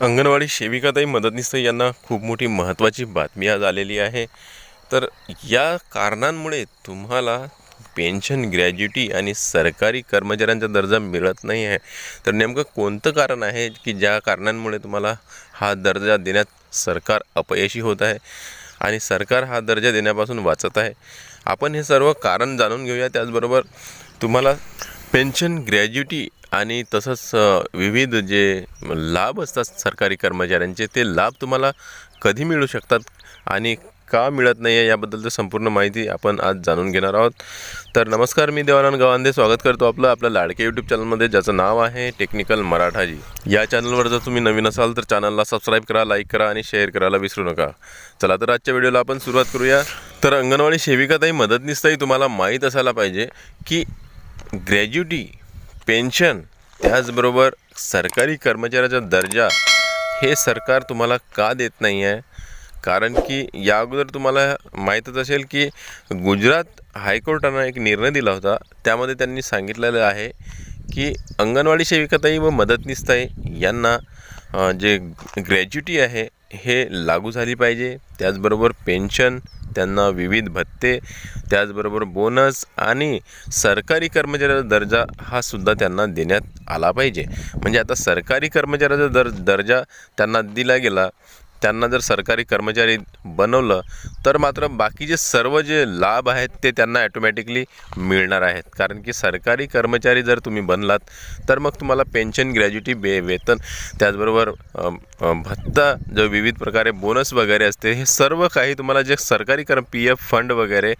अंगणवाडी सेविकाताई मदतनीस यांना खूप मोठी महत्त्वाची बातमी आज आलेली आहे. तर या कारणांमुळे तुम्हाला पेन्शन ग्रॅज्युटी आणि सरकारी कर्मचाऱ्यांचा दर्जा मिळत नाही आहे. तर नेमकं कोणतं कारण आहे की ज्या कारणांमुळे तुम्हाला हा दर्जा देण्यात सरकार अपयशी होत आहे आणि सरकार हा दर्जा देण्यापासून वाचत आहे? आपण हे सर्व कारण जाणून घेऊया. त्याचबरोबर तुम्हाला पेन्शन ग्रॅज्युटी आणि तसंच विविध जे लाभ असतात सरकारी कर्मचाऱ्यांचे ते लाभ तुम्हाला कधी मिळू शकतात आणि का मिळत नाही आहे याबद्दलचं संपूर्ण माहिती आपण आज जाणून घेणार आहोत. तर नमस्कार मी देवानंद गवांदे. स्वागत करतो आपलं आपल्या लाडके यूट्यूब चॅनलमध्ये ज्याचं नाव आहे टेक्निकल मराठाजी. या चॅनलवर जर तुम्ही नवीन असाल तर चॅनलला सबस्क्राईब करा लाईक करा आणि शेअर करायला विसरू नका. चला तर आजच्या व्हिडिओला आपण सुरुवात करूया. तर अंगणवाडी सेविकाताई मदतनीसताही तुम्हाला माहीत असायला पाहिजे की ग्रॅज्युटी पेन्शन त्याचबरोबर सरकारी कर्मचाऱ्याचा दर्जा हे सरकार तुम्हाला का देत नाही आहे कारण की या अगोदर तुम्हाला माहीतच असेल की गुजरात हायकोर्टानं एक निर्णय दिला होता. त्यामध्ये त्यांनी सांगितलेलं आहे की अंगणवाडी सेविकाताई व मदतनीसताई यांना जे ग्रॅज्युटी आहे हे लागू झाली पाहिजे. त्याचबरोबर पेन्शन त्यांना विविध भत्ते त्याचबरोबर बोनस आणि सरकारी कर्मचाऱ्याचा दर्जा हा सुद्धा त्यांना देण्यात आला पाहिजे. म्हणजे आता सरकारी कर्मचाऱ्याचा दर दर्जा त्यांना दिला गेला त्यांना जर सरकारी कर्मचारी बनवलं तर मात्र बाकीचे सर्व जे लाभ आहेत ते त्यांना ॲटोमॅटिकली मिळणार आहेत. कारण की सरकारी कर्मचारी जर तुम्ही बनलात तर मग तुम्हाला पेन्शन ग्रॅज्युटी बे वेतन त्याचबरोबर भत्ता जो विविध प्रकारे बोनस वगैरे असते हे सर्व काही तुम्हाला जे सरकारी कर्म पी एफ फंड वगैरे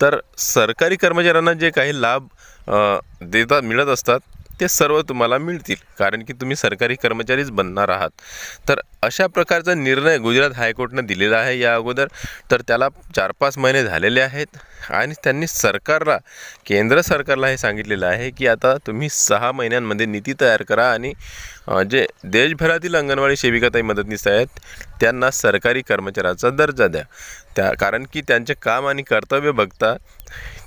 तर सरकारी कर्मचाऱ्यांना जे काही लाभ देता देतात मिळत असतात ते सर्व तुम्हाला मिळतील. कारण की तुम्ही सरकारी कर्मचारीच बनणार आहात. तर अशा प्रकारचा निर्णय गुजरात हायकोर्टनं दिलेला आहे या अगोदर. तर त्याला चार पाच महिने झालेले आहेत. आणि त्यांनी सरकारला केंद्र सरकारला हे सांगितलेलं आहे की आता तुम्ही सहा महिन्यांमध्ये नीती तयार करा आणि जे देशभरातील अंगणवाडी सेविकाताई मदतनीस आहेत त्यांना सरकारी कर्मचाऱ्याचा दर्जा द्या. त्या कारण की त्यांचे काम आणि कर्तव्य बघता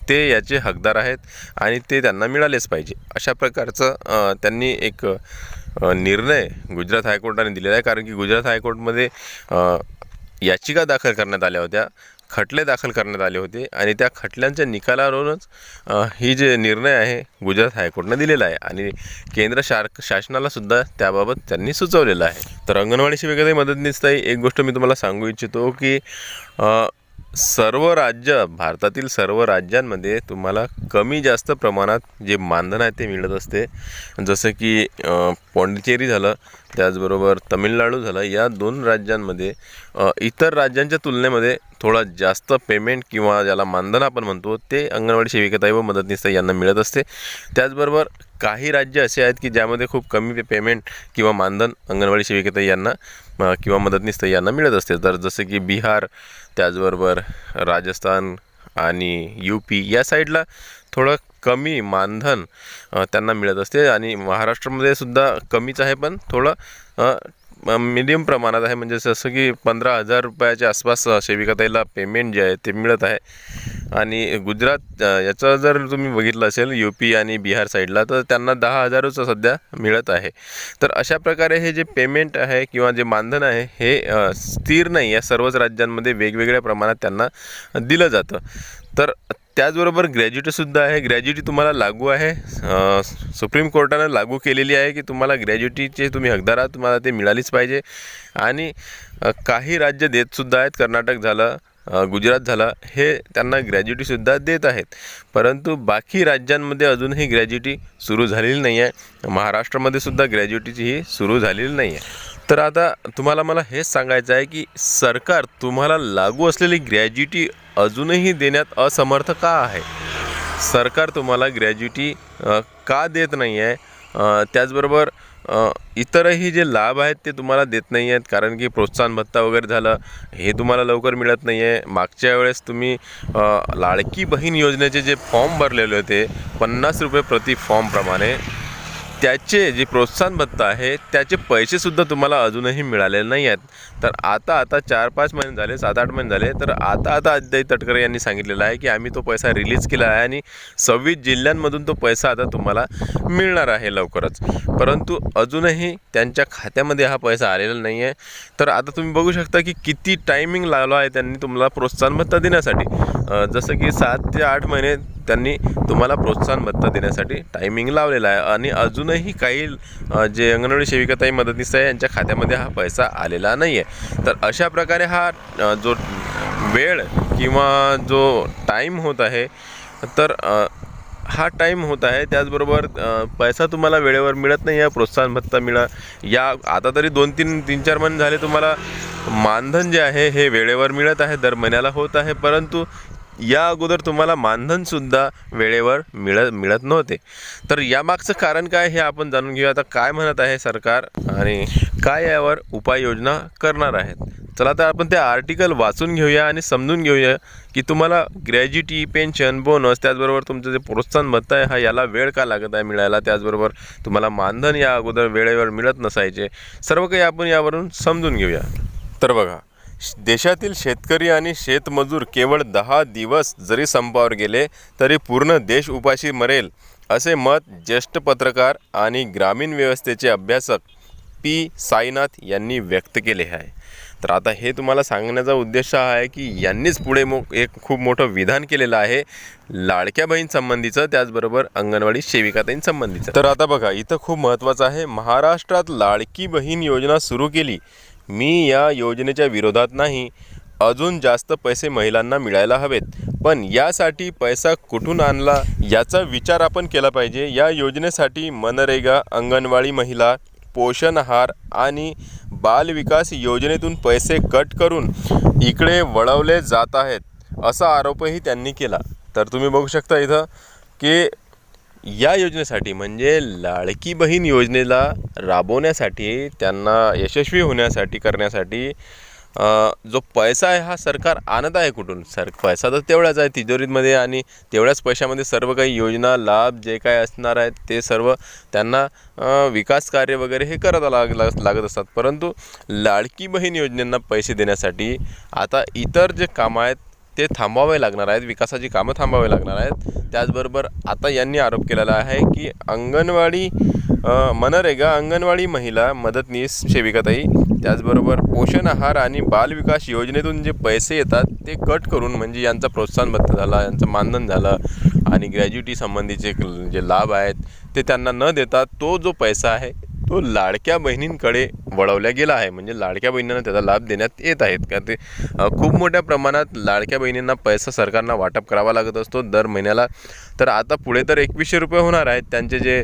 ते याचे हकदार आहेत आणि ते त्यांना मिळालेच पाहिजे. अशा प्रकारचं त्यांनी एक निर्णय गुजरात हायकोर्टाने दिलेला आहे. कारण की गुजरात हायकोर्टमध्ये याचिका दाखल करण्यात आल्या होत्या खटले दाखल करण्यात आले होते आणि त्या खटल्यांच्या निकालावरूनच ही जे निर्णय आहे गुजरात हायकोर्टनं दिलेला आहे. आणि केंद्र शार शासनालासुद्धा त्याबाबत त्यांनी सुचवलेलं आहे. तर अंगणवाडी सेविकाताई मदतनीसताई एक गोष्ट मी तुम्हाला सांगू इच्छितो की सर्व राज्य भारतातील सर्व राज्यांमध्ये तुम्हाला कमी जास्त प्रमाणात जे मानधन आहे ते मिळत असते. जसं की पॉंडिचेरी झालं त्याचबरोबर तमिळनाडू झालं या दोन राज्यांमध्ये इतर राज्यांच्या तुलनेमध्ये थोडा जास्त पेमेंट किंवा ज्याला मानधन आपण म्हणतो ते अंगणवाडी सेविकाताई व मदतनीस यांना मिळत असते. त्याचबरोबर काही राज्य असे आहेत की ज्यामध्ये खूप कमी पेमेंट किंवा मानधन अंगणवाडी सेविकाताई यांना किंवा मदतनीस यांना मिळत असते. तर जसं की बिहार त्याचबरोबर राजस्थान आणि यू पी या साईडला थोडं कमी मानधन त्यांना मिळत असते. आणि महाराष्ट्रामध्ये सुद्धा कमीच आहे पण थोडं मिडियम प्रमाणात आहे. म्हणजे जसं की पंधरा हजार रुपयाच्या आसपास सेविकाताईला पेमेंट जे आहे ते मिळत आहे. आणि गुजरात याचं जर तुम्ही बघितलं असेल यू पी आणि बिहार साईडला तर त्यांना दहा हजारच सध्या मिळत आहे. तर अशा प्रकारे हे जे पेमेंट आहे किंवा जे मानधन आहे हे स्थिर नाही. या सर्वच राज्यांमध्ये वेगवेगळ्या प्रमाणात त्यांना दिलं जातं. तर त्याचबरोबर ग्रॅज्युटीसुद्धा आहे. ग्रॅज्युटी तुम्हाला लागू आहे. सुप्रीम कोर्टानं लागू केलेली आहे की तुम्हाला ग्रॅज्युटीचे तुम्ही हकदार आहात तुम्हाला ते मिळालीच पाहिजे. आणि काही राज्य देतसुद्धा आहेत. कर्नाटक झालं गुजरात झालं हे त्यांना ग्रॅज्युटीसुद्धा देत आहेत. परंतु बाकी राज्यांमध्ये अजूनही ग्रॅज्युटी सुरू झालेली नाही आहे महाराष्ट्रामध्ये सुद्धा ग्रॅज्युटीची ही सुरू झालेली नाही आहे तर आता तुम्हाला मला हेच सांगायचं आहे की सरकार तुम्हाला लागू असलेली ग्रॅज्युटी अजूनही देण्यात असमर्थ का आहे? सरकार तुम्हाला ग्रॅज्युटी का देत नाही आहे? त्याचबरोबर इतरही जे लाभ आहेत ते तुम्हाला देत नाही आहेत कारण की प्रोत्साहन भत्ता वगैरे झालं हे तुम्हाला लवकर मिळत नाही आहे. मागच्या वेळेस तुम्ही लाडकी बहीण योजनेचे जे फॉर्म भरलेले होते पन्नास रुपये प्रति फॉर्मप्रमाणे त्याचे जे प्रोत्साहन भत्ता आहे त्याचे पैसेसुद्धा तुम्हाला अजूनही मिळालेले नाही आहेत तर आता आता चार पाच महिने झाले सात आठ महिने झाले तर आता आता अजय तटकरे यांनी सांगितलेलं आहे की आम्ही तो पैसा रिलीज केला आहे आणि सव्वीस जिल्ह्यांमधून तो पैसा आता तुम्हाला मिळणार आहे लवकरच. परंतु अजूनही त्यांच्या खात्यामध्ये हा पैसा आलेला नाही आहे. तर आता तुम्ही बघू शकता की किती टायमिंग लागलो आहे त्यांनी तुम्हाला प्रोत्साहन भत्ता देण्यासाठी. जसं की सात ते आठ महिने त्यांनी तुम्हाला प्रोत्साहन भत्ता देण्यासाठी टायमिंग लावलेला आहे आणि अजूनही काही जे अंगणवाडी सेविकाताई मदतनीस आहे यांच्या खात्यामध्ये हा पैसा आलेला नाही आहे तर अशा प्रकारे हा जो वेळ किंवा जो टाईम होत आहे तर हा टाईम होत आहे. त्याचबरोबर पैसा तुम्हाला वेळेवर मिळत नाही आहे प्रोत्साहन भत्ता मिळा. या आता तरी दोन तीन तीन चार महिने झाले तुम्हाला मानधन जे आहे हे वेळेवर मिळत आहे दर महिन्याला होत आहे. परंतु या अगोदर तुम्हाला मानधनसुद्धा वेळेवर मिळत मिळत नव्हते. तर यामागचं कारण काय हे आपण जाणून घेऊया. आता काय म्हणत आहे सरकार आणि काय यावर उपाययोजना करणार आहेत? चला तर आपण ते आर्टिकल वाचून घेऊया आणि समजून घेऊया की तुम्हाला ग्रॅज्युटी पेन्शन बोनस त्याचबरोबर तुमचं जे प्रोत्साहन भत्ता आहे हा याला वेळ का लागत आहे मिळायला? त्याचबरोबर तुम्हाला मानधन या अगोदर वेळेवर मिळत नसायचे. सर्व काही आपण यावरून समजून घेऊया. तर बघा देशातील शेतकरी आणि शेतमजूर केवळ दहा दिवस जरी संपावर गेले तरी पूर्ण देश उपाशी मरेल असे मत ज्येष्ठ पत्रकार आणि ग्रामीण व्यवस्थेचे अभ्यासक पी. साईनाथ यांनी व्यक्त केले आहे. तर आता हे तुम्हाला सांगण्याचा उद्देश हा आहे की यांनीच पुढे मो एक खूप मोठं विधान केलेलं आहे लाडक्या बहीण संबंधीचं त्याचबरोबर अंगणवाडी सेविकाताईं संबंधीचं. तर आता बघा इथं खूप महत्त्वाचं आहे महाराष्ट्रात लाडकी बहीण योजना सुरू केली मी या योजनेच्या विरोधात नाही. अजून जास्त पैसे महिलांना मिळायला हवेत. पण यासाठी पैसा कुठून आणला? याचा विचार आपण केला पाहिजे. या योजनेसाठी मनरेगा अंगणवाडी महिला पोषण आहार आणि बालविकास योजनेतून पैसे कट करून इकडे वळवले जात आहेत असा आरोपही त्यांनी केला. तर तुम्ही बघू शकता इथं की या योजनेसाठी म्हणजे लाडकी बहीण योजनेला राबवण्यासाठी त्यांना यशस्वी होण्यासाठी करण्यासाठी जो पैसा आहे हा सरकार आणत आहे कुठून? सर पैसा तर तेवढाच आहे तिजोरीमध्ये आणि तेवढ्याच पैशामध्ये सर्व काही योजना लाभ जे काय असणार आहेत ते सर्व त्यांना विकास कार्य वगैरे हे करत लाग लाग- लागत असतात. परंतु लाडकी बहीण योजनेंना पैसे देण्यासाठी आता इतर जे कामं आहेत ते थांबवावे लागणार आहेत विकासाची कामं थांबावे लागणार आहेत. त्याचबरोबर आता यांनी आरोप केलेला आहे की अंगणवाडी मनरेगा अंगणवाडी महिला मदतनीस सेविकाताई त्याचबरोबर पोषण आहार आणि बालविकास योजनेतून जे पैसे येतात ते कट करून म्हणजे यांचा प्रोत्साहन भत्ता झाला यांचं मानधन झालं आणि ग्रॅज्युटी संबंधीचे जे लाभ आहेत ते त्यांना न देता तो जो पैसा आहे तो लाडक्या बहिणींकडे वळवला गेला आहे. म्हणजे लाडक्या बहिणींना त्याचा लाभ देण्यात येत आहेत. का ते खूप मोठ्या प्रमाणात लाडक्या बहिणींना पैसा सरकारना वाटप करावा लागत असतो. दर महिन्याला. तर आता पुढे तर एकवीसशे रुपये होणार आहेत. त्यांचे जे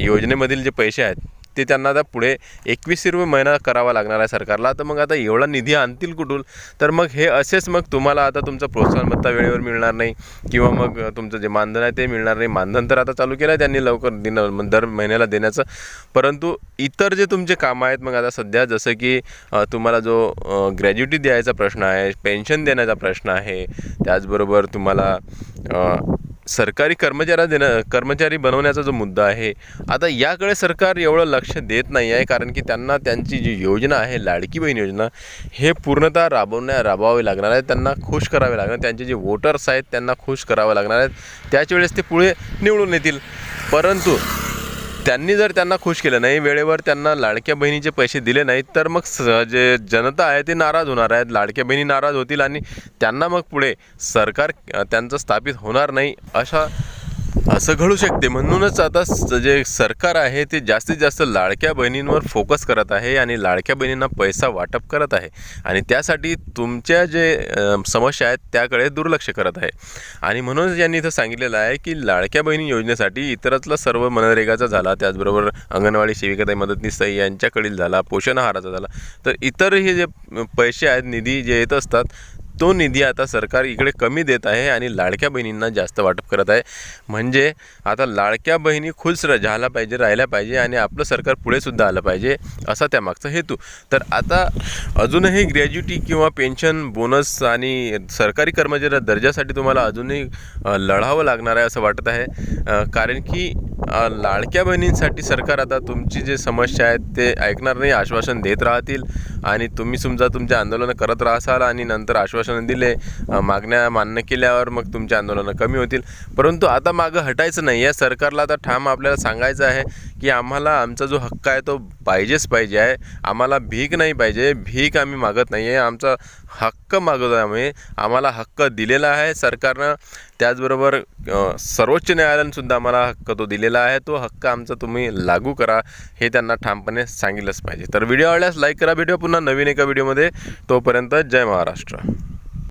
योजनेमधील जे पैसे आहेत ते त्यांना आता पुढे एकवीसशे रुपये महिना करावा लागणार आहे सरकारला. तर मग आता एवढा निधी आणतील कुठून? तर मग हे असेच मग तुम्हाला आता तुमचं प्रोत्साहन भत्ता वेळेवर मिळणार नाही किंवा मग तुमचं जे मानधन आहे ते मिळणार नाही. मानधन तर आता चालू केलं आहे त्यांनी लवकर दिन दर महिन्याला देण्याचं. परंतु इतर जे तुमचे कामं आहेत मग आता सध्या जसं की तुम्हाला जो ग्रॅज्युटी द्यायचा प्रश्न आहे पेन्शन देण्याचा प्रश्न आहे त्याचबरोबर तुम्हाला सरकारी कर्मचारा देणं कर्मचारी बनवण्याचा जो मुद्दा आहे आता याकडे सरकार एवढं लक्ष देत नाही आहे कारण की त्यांना त्यांची जी योजना आहे लाडकी बहीण योजना हे पूर्णतः राबवण्या राबवावे लागणार आहे त्यांना खुश करावे लागणार त्यांचे जे वोटर्स आहेत त्यांना खुश करावे लागणार आहेत. त्याच वेळेस ते पुढे निवडून येतील. परंतु त्यांनी जर त्यांना खुश केलं नाही वेळेवर त्यांना लाडक्या बहिणीचे पैसे दिले नाहीत तर मग स जे जनता आहे ते नाराज होणार आहेत. लाडक्या बहिणी नाराज होतील आणि त्यांना मग पुढे सरकार त्यांचं स्थापित होणार नाही अशा असं घडू शकते. म्हणूनच आता स- जे सरकार आहे ते जास्तीत जास्त लाडक्या बहिणींवर फोकस करत आहे आणि लाडक्या बहिणींना पैसा वाटप करत आहे. आणि त्यासाठी तुमच्या जे समस्या आहेत त्याकडे दुर्लक्ष करत आहे. आणि म्हणूनच यांनी इथं सांगितलेलं आहे की लाडक्या बहिणी योजनेसाठी इतरतला सर्व मनरेगाचा झाला. त्याचबरोबर अंगणवाडी सेविकाताई मदतनीस यांच्याकडील झाला पोषण आहाराचा झाला. तर इतर हे जे पैसे आहेत निधी जे येत असतात तो निधी आता सरकार इकडे कमी देत आहे आणि लाडक्या बहिणींना जास्त वाटप करत आहे. म्हणजे आता लाडक्या बहिणी खुश र- झाला पाहिजे राहिल्या पाहिजे आणि आपलं सरकार पुढेसुद्धा आलं पाहिजे असा त्यामागचा हेतू. तर आता अजूनही ग्रॅज्युटी किंवा पेन्शन बोनस आणि सरकारी कर्मचारी दर्जासाठी तुम्हाला अजूनही लढावं लागणार आहे असं वाटत आहे. कारण की लाडक्या बहिणींसाठी सरकार आता तुमची जे समस्या आहेत ते ऐकणार नाही आश्वासन देत राहतील. आणि तुम्ही समजा तुमचे आंदोलनं करत राहसाल आणि नंतर आश्वासनं दिले मागण्या मान्य केल्यावर मग तुमचे आंदोलनं कमी होतील. परंतु आता मागं हटायचं नाही या सरकारला आता ठाम आपल्याला सांगायचं आहे की आम्हाला आमचा जो हक्क आहे तो पाहिजेच पाहिजे आहे. आम्हाला भीक नाही पाहिजे. भीक आम्ही मागत नाही आहे आमचा हक्क मागत आहे आम्ही आम्हाला हक्क दिलेला आहे. सरकारनं त्याचबरोबर सर्वोच्च न्यायालयानंसुद्धा आम्हाला हक्क तो दिलेला आहे. तो हक्क आमचा तुम्ही लागू करा हे त्यांना ठामपणे सांगितलंच पाहिजे. तर व्हिडिओ आवडल्यास लाईक करा. व्हिडिओ पुन्हा नवीन एका व्हिडिओमध्ये. तोपर्यंत जय महाराष्ट्र.